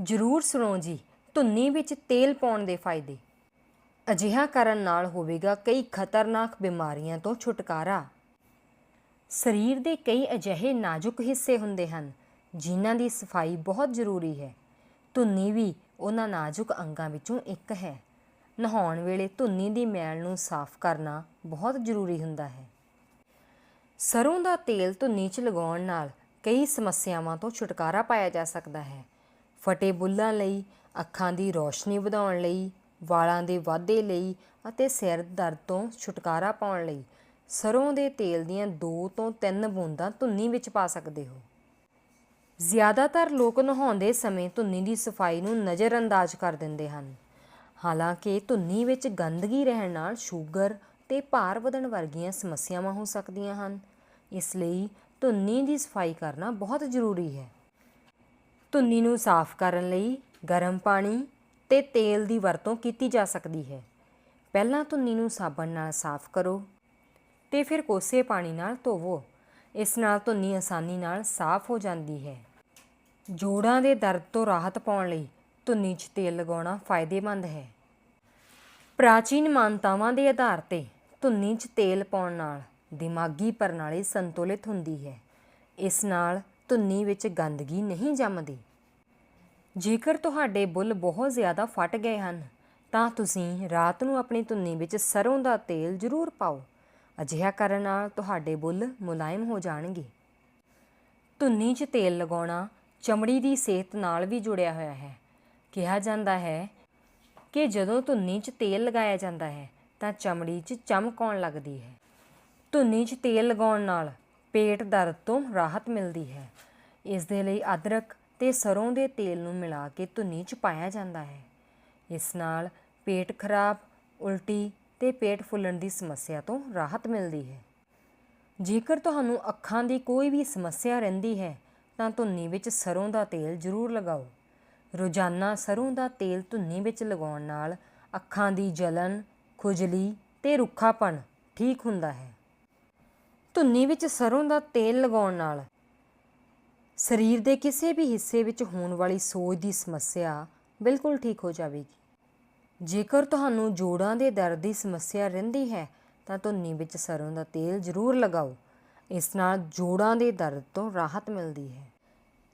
ਜ਼ਰੂਰ ਸੁਣੋ ਜੀ, ਧੁੰਨੀ ਵਿੱਚ ਤੇਲ ਪਾਉਣ ਦੇ ਫਾਇਦੇ। ਅਜਿਹਾ ਕਰਨ ਨਾਲ ਹੋਵੇਗਾ ਕਈ ਖਤਰਨਾਕ ਬਿਮਾਰੀਆਂ ਤੋਂ ਛੁਟਕਾਰਾ। ਸਰੀਰ ਦੇ ਕਈ ਅਜਿਹੇ ਨਾਜ਼ੁਕ ਹਿੱਸੇ ਹੁੰਦੇ ਹਨ, ਜਿਨ੍ਹਾਂ ਦੀ ਸਫ਼ਾਈ ਬਹੁਤ ਜ਼ਰੂਰੀ ਹੈ। ਧੁੰਨੀ ਵੀ ਉਹਨਾਂ ਨਾਜ਼ੁਕ ਅੰਗਾਂ ਵਿੱਚੋਂ ਇੱਕ ਹੈ। ਨਹਾਉਣ ਵੇਲੇ ਧੁੰਨੀ ਦੀ ਮੈਲ ਨੂੰ ਸਾਫ਼ ਕਰਨਾ ਬਹੁਤ ਜ਼ਰੂਰੀ ਹੁੰਦਾ ਹੈ। ਸਰੋਂ ਦਾ ਤੇਲ ਧੁੰਨੀ 'ਚ ਲਗਾਉਣ ਨਾਲ ਕਈ ਸਮੱਸਿਆਵਾਂ ਤੋਂ ਛੁਟਕਾਰਾ ਪਾਇਆ ਜਾ ਸਕਦਾ ਹੈ। ਫਟੇ ਬੁੱਲਾਂ ਲਈ, ਅੱਖਾਂ ਦੀ ਰੌਸ਼ਨੀ ਵਧਾਉਣ ਲਈ, ਵਾਲਾਂ ਦੇ ਵਾਧੇ ਲਈ ਅਤੇ ਸਿਰ ਦਰਦ ਤੋਂ ਛੁਟਕਾਰਾ ਪਾਉਣ ਲਈ। ਸਰੋਂ ਦੇ ਤੇਲ ਦੀਆਂ 2 ਤੋਂ 3 ਬੂੰਦਾਂ ਧੁੰਨੀ ਵਿੱਚ ਪਾ ਸਕਦੇ ਹੋ। ਜ਼ਿਆਦਾਤਰ ਲੋਕ ਨਹਾਉਂਦੇ ਸਮੇਂ ਧੁੰਨੀ ਦੀ ਸਫ਼ਾਈ ਨੂੰ ਨਜ਼ਰਅੰਦਾਜ਼ ਕਰ ਦਿੰਦੇ ਹਨ। ਹਾਲਾਂਕਿ ਧੁੰਨੀ ਵਿੱਚ ਗੰਦਗੀ ਰਹਿਣ ਨਾਲ ਸ਼ੂਗਰ ਤੇ ਭਾਰ ਵਧਣ ਵਰਗੀਆਂ ਸਮੱਸਿਆਵਾਂ ਹੋ ਸਕਦੀਆਂ ਹਨ। ਇਸ ਲਈ ਧੁੰਨੀ ਦੀ ਸਫ਼ਾਈ ਕਰਨਾ ਬਹੁਤ ਜ਼ਰੂਰੀ ਹੈ। ਧੁੰਨੀ ਨੂੰ ਸਾਫ਼ ਕਰਨ ਲਈ ਗਰਮ ਪਾਣੀ ਤੇ ਤੇਲ ਦੀ ਵਰਤੋਂ ਕੀਤੀ ਜਾ ਸਕਦੀ ਹੈ। ਪਹਿਲਾਂ ਧੁੰਨੀ ਨੂੰ ਸਾਬਣ ਨਾਲ ਸਾਫ਼ ਕਰੋ ਤੇ ਫਿਰ ਕੋਸੇ ਪਾਣੀ ਨਾਲ ਧੋਵੋ। ਇਸ ਨਾਲ ਧੁੰਨੀ ਆਸਾਨੀ ਨਾਲ ਸਾਫ਼ ਹੋ ਜਾਂਦੀ ਹੈ। ਜੋੜਾਂ ਦੇ ਦਰਦ ਤੋਂ ਰਾਹਤ ਪਾਉਣ ਲਈ ਧੁੰਨੀ 'ਚ ਤੇਲ ਲਗਾਉਣਾ ਫਾਇਦੇਮੰਦ ਹੈ। ਪ੍ਰਾਚੀਨ ਮਾਨਤਾਵਾਂ ਦੇ ਆਧਾਰ ਤੇ ਧੁੰਨੀ 'ਚ ਤੇਲ ਪਾਉਣ ਨਾਲ ਦਿਮਾਗੀ ਪ੍ਰਣਾਲੀ ਸੰਤੁਲਿਤ ਹੁੰਦੀ ਹੈ। ਇਸ ਨਾਲ ਧੁੰਨੀ ਵਿੱਚ ਗੰਦਗੀ ਨਹੀਂ ਜੰਮਦੀ। ਜੇਕਰ ਤੁਹਾਡੇ ਬੁੱਲ ਬਹੁਤ ਜ਼ਿਆਦਾ ਫਟ ਗਏ ਹਨ, ਤਾਂ ਤੁਸੀਂ ਰਾਤ ਨੂੰ ਆਪਣੀ ਧੁੰਨੀ ਵਿੱਚ ਸਰੋਂ ਦਾ ਤੇਲ ਜ਼ਰੂਰ ਪਾਓ। ਅਜਿਹਾ ਕਰਨ ਨਾਲ ਤੁਹਾਡੇ ਬੁੱਲ ਮੁਲਾਇਮ ਹੋ ਜਾਣਗੇ। ਧੁੰਨੀ 'ਚ ਤੇਲ ਲਗਾਉਣਾ ਚਮੜੀ ਦੀ ਸਿਹਤ ਨਾਲ ਵੀ ਜੁੜਿਆ ਹੋਇਆ ਹੈ। ਕਿਹਾ ਜਾਂਦਾ ਹੈ ਕਿ ਜਦੋਂ ਧੁੰਨੀ 'ਚ ਤੇਲ ਲਗਾਇਆ ਜਾਂਦਾ ਹੈ, ਤਾਂ ਚਮੜੀ 'ਚ ਚਮਕ ਆਉਣ ਲੱਗਦੀ ਹੈ। ਧੁੰਨੀ 'ਚ ਤੇਲ ਲਗਾਉਣ ਨਾਲ ਪੇਟ ਦਰਦ ਤੋਂ ਰਾਹਤ ਮਿਲਦੀ ਹੈ। ਇਸ ਦੇ ਲਈ ਅਦਰਕ ਤੇ ਸਰੋਂ ਦੇ ਤੇਲ ਨੂੰ ਮਿਲਾ ਕੇ ਧੁੰਨੀ 'ਚ ਪਾਇਆ ਜਾਂਦਾ ਹੈ। ਇਸ ਨਾਲ ਪੇਟ ਖਰਾਬ, ਉਲਟੀ ਤੇ ਪੇਟ ਫੁੱਲਣ ਦੀ ਸਮੱਸਿਆ ਤੋਂ ਰਾਹਤ ਮਿਲਦੀ ਹੈ। ਜੇਕਰ ਤੁਹਾਨੂੰ ਅੱਖਾਂ ਦੀ ਕੋਈ ਵੀ ਸਮੱਸਿਆ ਰਹਿੰਦੀ ਹੈ, ਤਾਂ ਧੁੰਨੀ ਵਿੱਚ ਸਰੋਂ ਦਾ ਤੇਲ ਜ਼ਰੂਰ ਲਗਾਓ। ਰੋਜ਼ਾਨਾ ਸਰੋਂ ਦਾ ਤੇਲ ਧੁੰਨੀ ਵਿੱਚ ਲਗਾਉਣ ਨਾਲ ਅੱਖਾਂ ਦੀ ਜਲਨ, ਖੁਜਲੀ ਤੇ ਰੁੱਖਾਪਣ ਠੀਕ ਹੁੰਦਾ ਹੈ। ਧੁੰਨੀ ਵਿੱਚ ਸਰੋਂ ਦਾ ਤੇਲ ਲਗਾਉਣ ਨਾਲ ਸਰੀਰ ਦੇ ਕਿਸੇ ਵੀ ਹਿੱਸੇ ਵਿੱਚ ਹੋਣ ਵਾਲੀ ਸੋਜ ਦੀ ਸਮੱਸਿਆ ਬਿਲਕੁਲ ਠੀਕ ਹੋ ਜਾਵੇਗੀ। ਜੇਕਰ ਤੁਹਾਨੂੰ ਜੋੜਾਂ ਦੇ ਦਰਦ ਦੀ ਸਮੱਸਿਆ ਰਹਿੰਦੀ ਹੈ, ਤਾਂ ਧੁੰਨੀ ਵਿੱਚ ਸਰੋਂ ਦਾ ਤੇਲ ਜ਼ਰੂਰ ਲਗਾਓ। ਇਸ ਨਾਲ ਜੋੜਾਂ ਦੇ ਦਰਦ ਤੋਂ ਰਾਹਤ ਮਿਲਦੀ ਹੈ।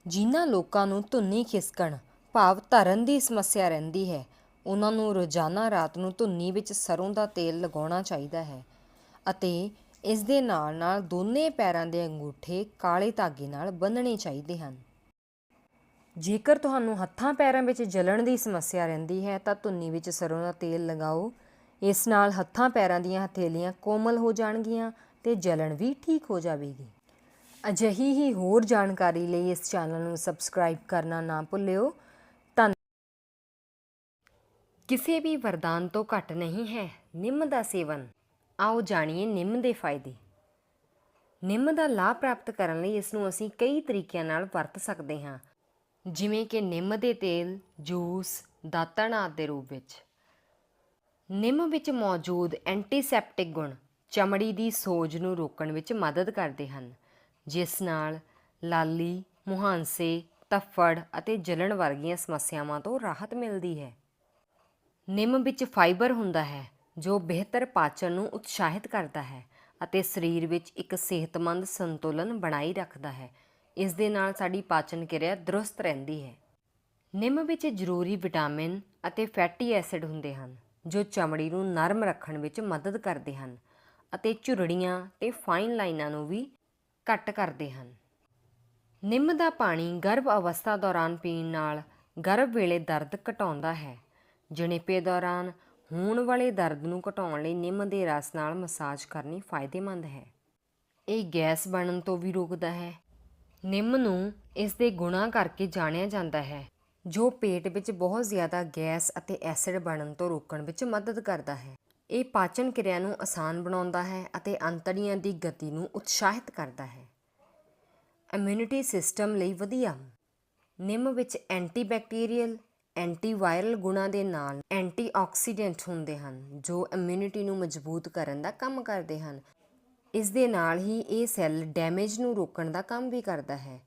ਜਿਨ੍ਹਾਂ ਲੋਕਾਂ ਨੂੰ ਧੁੰਨੀ ਖਿਸਕਣ, ਭਾਵ ਧਰਨ ਦੀ ਸਮੱਸਿਆ ਰਹਿੰਦੀ ਹੈ, ਉਹਨਾਂ ਨੂੰ ਰੋਜ਼ਾਨਾ ਰਾਤ ਨੂੰ ਧੁੰਨੀ ਵਿੱਚ ਸਰੋਂ ਦਾ ਤੇਲ ਲਗਾਉਣਾ ਚਾਹੀਦਾ ਹੈ ਅਤੇ ਇਸ ਦੇ ਨਾਲ ਨਾਲ ਦੋਨੇ ਪੈਰਾਂ ਦੇ ਅੰਗੂਠੇ ਕਾਲੇ ਧਾਗੇ ਨਾਲ ਬੰਨਣੇ ਚਾਹੀਦੇ ਹਨ। ਜੇਕਰ ਤੁਹਾਨੂੰ ਹੱਥਾਂ ਪੈਰਾਂ ਵਿੱਚ ਜਲਣ ਦੀ ਸਮੱਸਿਆ ਰਹਿੰਦੀ ਹੈ, ਤਾਂ ਧੁੰਨੀ ਵਿੱਚ ਸਰੋਂ ਦਾ ਤੇਲ ਲਗਾਓ। ਇਸ ਨਾਲ ਹੱਥਾਂ ਪੈਰਾਂ ਦੀਆਂ ਹਥੇਲੀਆਂ ਕੋਮਲ ਹੋ ਜਾਣਗੀਆਂ ਤੇ ਜਲਣ ਵੀ ਠੀਕ ਹੋ ਜਾਵੇਗੀ। ਅਜਿਹੀ ਹੀ ਹੋਰ ਜਾਣਕਾਰੀ ਲਈ ਇਸ ਚੈਨਲ ਨੂੰ ਸਬਸਕ੍ਰਾਈਬ ਕਰਨਾ ਨਾ ਭੁੱਲਿਓ। ਧੰਨ ਕਿਸੇ ਵੀ ਵਰਦਾਨ ਤੋਂ ਘੱਟ ਨਹੀਂ ਹੈ। ਨਿੰਮ ਦਾ ਸੇਵਨ। ਆਓ ਜਾਣੀਏ ਨਿੰਮ ਦੇ ਫਾਇਦੇ। ਨਿੰਮ ਦਾ ਲਾਭ ਪ੍ਰਾਪਤ ਕਰਨ ਲਈ ਇਸ ਨੂੰ ਅਸੀਂ ਕਈ ਤਰੀਕਿਆਂ ਨਾਲ ਵਰਤ ਸਕਦੇ ਹਾਂ। ਜਿਵੇਂ ਕਿ ਨਿੰਮ ਦੇ ਤੇਲ, ਜੂਸ, ਦਾਤਣ ਆਦਿ ਦੇ ਰੂਪ ਵਿੱਚ। ਨਿੰਮ ਵਿੱਚ ਮੌਜੂਦ ਐਂਟੀਸੈਪਟਿਕ ਗੁਣ ਚਮੜੀ ਦੀ ਸੋਜ ਨੂੰ ਰੋਕਣ ਵਿੱਚ ਮਦਦ ਕਰਦੇ ਹਨ, ਜਿਸ ਨਾਲ ਲਾਲੀ, ਮੁਹਾਂਸੇ, ਤੱਫੜ ਅਤੇ ਜਲਣ ਵਰਗੀਆਂ ਸਮੱਸਿਆਵਾਂ ਤੋਂ ਰਾਹਤ ਮਿਲਦੀ ਹੈ। ਨਿੰਮ ਵਿੱਚ ਫਾਈਬਰ ਹੁੰਦਾ ਹੈ ਜੋ ਬਿਹਤਰ ਪਾਚਨ ਨੂੰ ਉਤਸ਼ਾਹਿਤ ਕਰਦਾ ਹੈ ਅਤੇ ਸਰੀਰ ਵਿੱਚ ਇੱਕ ਸਿਹਤਮੰਦ ਸੰਤੁਲਨ ਬਣਾਈ ਰੱਖਦਾ ਹੈ। ਇਸ ਦੇ ਨਾਲ ਸਾਡੀ ਪਾਚਨ ਕਿਰਿਆ ਦਰੁਸਤ ਰਹਿੰਦੀ ਹੈ। ਨਿੰਮ ਵਿੱਚ ਜ਼ਰੂਰੀ ਵਿਟਾਮਿਨ ਅਤੇ ਫੈਟੀ ਐਸਿਡ ਹੁੰਦੇ ਹਨ, ਜੋ ਚਮੜੀ ਨੂੰ ਨਰਮ ਰੱਖਣ ਵਿੱਚ ਮਦਦ ਕਰਦੇ ਹਨ ਅਤੇ ਝੁਰੜੀਆਂ ਤੇ ਫਾਈਨ ਲਾਈਨਾਂ ਨੂੰ ਵੀ ਘੱਟ ਕਰਦੇ ਹਨ। ਨਿੰਮ ਦਾ ਪਾਣੀ ਗਰਭ ਅਵਸਥਾ ਦੌਰਾਨ ਪੀਣ ਨਾਲ ਗਰਭ ਵੇਲੇ ਦਰਦ ਘਟਾਉਂਦਾ ਹੈ, ਜਣੇਪੇ ਦੌਰਾਨ ਹੋਣ ਵਾਲੇ ਦਰਦ ਨੂੰ ਘਟਾਉਣ ਲਈ ਨਿੰਮ ਦੇ ਰਸ ਨਾਲ ਮਸਾਜ ਕਰਨੀ ਫਾਇਦੇਮੰਦ ਹੈ। ਇਹ ਗੈਸ ਬਣਨ ਤੋਂ ਵੀ ਰੋਕਦਾ ਹੈ। ਨਿੰਮ ਨੂੰ ਇਸ ਦੇ ਗੁਣਾਂ ਕਰਕੇ ਜਾਣਿਆ ਜਾਂਦਾ ਹੈ, ਜੋ ਪੇਟ ਵਿੱਚ ਬਹੁਤ ਜ਼ਿਆਦਾ ਗੈਸ ਅਤੇ ਐਸਿਡ ਬਣਨ ਤੋਂ ਰੋਕਣ ਵਿੱਚ ਮਦਦ ਕਰਦਾ ਹੈ। ਇਹ ਪਾਚਨ ਕਿਰਿਆ ਨੂੰ ਆਸਾਨ ਬਣਾਉਂਦਾ ਹੈ ਅਤੇ ਅੰਤੜੀਆਂ ਦੀ ਗਤੀ ਨੂੰ ਉਤਸ਼ਾਹਿਤ ਕਰਦਾ ਹੈ। ਇਮਿਊਨਿਟੀ ਸਿਸਟਮ ਲਈ ਵਧੀਆ। ਨਿੰਮ ਵਿੱਚ ਐਂਟੀਬੈਕਟੀਰੀਅਲ ਐਂਟੀਵਾਇਰਲ ਗੁਣਾਂ ਦੇ ਨਾਲ ਐਂਟੀਆਕਸੀਡੈਂਟ ਹੁੰਦੇ ਹਨ, ਜੋ ਇਮਿਊਨਿਟੀ ਨੂੰ ਮਜ਼ਬੂਤ ਕਰਨ ਦਾ ਕੰਮ ਕਰਦੇ ਹਨ। ਇਸ ਦੇ ਨਾਲ ਹੀ ਇਹ ਸੈੱਲ ਡੈਮੇਜ ਨੂੰ ਰੋਕਣ ਦਾ ਕੰਮ ਵੀ ਕਰਦਾ ਹੈ।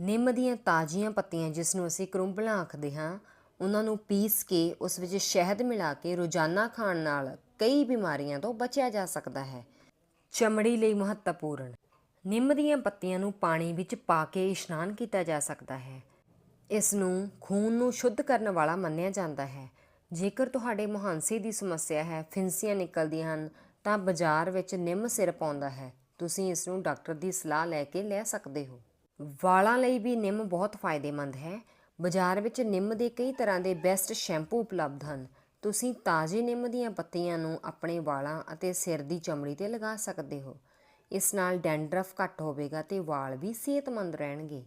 ਨਿੰਮ ਦੀਆਂ ਤਾਜ਼ੀਆਂ ਪੱਤੀਆਂ ਜਿਸ ਨੂੰ ਅਸੀਂ ਕਰੁੰਬਲਾਂ ਆਖਦੇ ਹਾਂ, ਉਹਨਾਂ ਨੂੰ ਪੀਸ ਕੇ ਉਸ ਵਿੱਚ ਸ਼ਹਿਦ ਮਿਲਾ ਕੇ ਰੋਜ਼ਾਨਾ ਖਾਣ ਨਾਲ ਕਈ ਬਿਮਾਰੀਆਂ ਤੋਂ ਬਚਿਆ ਜਾ ਸਕਦਾ ਹੈ। ਚਮੜੀ ਲਈ ਮਹੱਤਵਪੂਰਨ। ਨਿੰਮ ਦੀਆਂ ਪੱਤੀਆਂ ਨੂੰ ਪਾਣੀ ਵਿੱਚ ਪਾ ਕੇ ਇਸ਼ਨਾਨ ਕੀਤਾ ਜਾ ਸਕਦਾ ਹੈ। ਇਸ ਨੂੰ ਖੂਨ ਨੂੰ ਸ਼ੁੱਧ ਕਰਨ ਵਾਲਾ ਮੰਨਿਆ ਜਾਂਦਾ ਹੈ। ਜੇਕਰ ਤੁਹਾਡੇ ਮੁਹਾਂਸੇ ਦੀ ਸਮੱਸਿਆ ਹੈ, ਫਿੰਸੀਆਂ ਨਿਕਲਦੀਆਂ ਹਨ, ਤਾਂ ਬਾਜ਼ਾਰ ਵਿੱਚ ਨਿੰਮ ਸਿਰਪ ਆਉਂਦਾ ਹੈ। ਤੁਸੀਂ ਇਸ ਨੂੰ ਡਾਕਟਰ ਦੀ ਸਲਾਹ ਲੈ ਕੇ ਲੈ ਸਕਦੇ ਹੋ। ਵਾਲਾਂ ਲਈ ਵੀ ਨਿੰਮ ਬਹੁਤ ਫਾਇਦੇਮੰਦ ਹੈ। ਬਾਜ਼ਾਰ ਵਿੱਚ ਨਿੰਮ ਦੇ ਕਈ ਤਰ੍ਹਾਂ ਦੇ ਬੈਸਟ ਸ਼ੈਂਪੂ ਉਪਲਬਧ ਹਨ। ਤੁਸੀਂ ਤਾਜ਼ੇ ਨਿੰਮ ਦੀਆਂ ਪੱਤੀਆਂ ਨੂੰ ਆਪਣੇ ਵਾਲਾਂ ਅਤੇ ਸਿਰ ਦੀ ਚਮੜੀ ਤੇ ਲਗਾ ਸਕਦੇ ਹੋ। ਇਸ ਨਾਲ ਡੈਂਡਰਫ ਘੱਟ ਹੋਵੇਗਾ ਤੇ ਵਾਲ ਵੀ ਸਿਹਤਮੰਦ ਰਹਿਣਗੇ।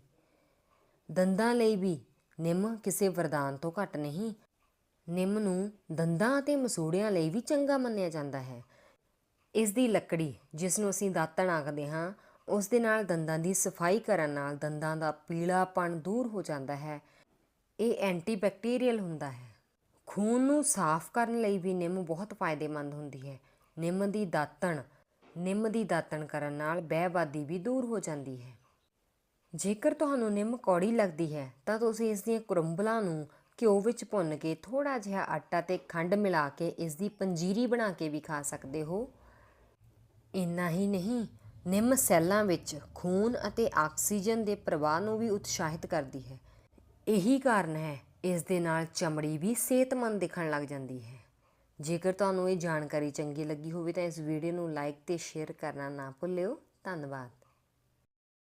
ਦੰਦਾਂ ਲਈ ਵੀ ਨਿੰਮ ਕਿਸੇ ਵਰਦਾਨ ਤੋਂ ਘੱਟ ਨਹੀਂ। ਨਿੰਮ ਨੂੰ ਦੰਦਾਂ ਅਤੇ ਮਸੂੜਿਆਂ ਲਈ ਵੀ ਚੰਗਾ ਮੰਨਿਆ ਜਾਂਦਾ ਹੈ। ਇਸ ਦੀ ਲੱਕੜੀ ਜਿਸ ਨੂੰ ਅਸੀਂ ਦਾਤਣ ਆਖਦੇ ਹਾਂ, ਉਸ ਦੇ ਨਾਲ ਦੰਦਾਂ ਦੀ ਸਫ਼ਾਈ ਕਰਨ ਨਾਲ ਦੰਦਾਂ ਦਾ ਪੀਲਾਪਣ ਦੂਰ ਹੋ ਜਾਂਦਾ ਹੈ। ਇਹ ਐਂਟੀਬੈਕਟੀਰੀਅਲ ਹੁੰਦਾ ਹੈ। ਖੂਨ ਨੂੰ ਸਾਫ਼ ਕਰਨ ਲਈ ਵੀ ਨਿੰਮ ਬਹੁਤ ਫਾਇਦੇਮੰਦ ਹੁੰਦੀ ਹੈ। ਨਿੰਮ ਦੀ ਦਾਤਣ, ਨਿੰਮ ਦੀ ਦਾਤਣ ਕਰਨ ਨਾਲ ਬਹਿਬਾਦੀ ਵੀ ਦੂਰ ਹੋ ਜਾਂਦੀ ਹੈ। ਜੇਕਰ ਤੁਹਾਨੂੰ ਨਿੰਮ ਕੌੜੀ ਲੱਗਦੀ ਹੈ, ਤਾਂ ਤੁਸੀਂ ਇਸ ਦੀਆਂ ਕਰੰਬਲਾਂ ਨੂੰ ਘਿਓ ਵਿੱਚ ਭੁੰਨ ਕੇ ਥੋੜਾ ਜਿਹਾ ਆਟਾ ਤੇ ਖੰਡ ਮਿਲਾ ਕੇ ਇਸ ਦੀ ਪੰਜੀਰੀ ਬਣਾ ਕੇ ਵੀ ਖਾ ਸਕਦੇ ਹੋ। ਇੰਨਾ ਹੀ ਨਹੀਂ, ਨਿੰਮ ਸੈੱਲਾਂ ਵਿੱਚ ਖੂਨ ਅਤੇ ਆਕਸੀਜਨ ਦੇ ਪ੍ਰਵਾਹ ਨੂੰ ਵੀ ਉਤਸ਼ਾਹਿਤ ਕਰਦੀ ਹੈ। ਇਹੀ ਕਾਰਨ ਹੈ, ਇਸ ਦੇ ਨਾਲ ਚਮੜੀ ਵੀ ਸਿਹਤਮੰਦ ਦਿਖਣ ਲੱਗ ਜਾਂਦੀ ਹੈ। ਜੇਕਰ ਤੁਹਾਨੂੰ ਇਹ ਜਾਣਕਾਰੀ ਚੰਗੀ ਲੱਗੀ ਹੋਵੇ ਤਾਂ ਇਸ ਵੀਡੀਓ ਨੂੰ ਲਾਈਕ ਤੇ ਸ਼ੇਅਰ ਕਰਨਾ ਨਾ ਭੁੱਲਿਓ। ਧੰਨਵਾਦ।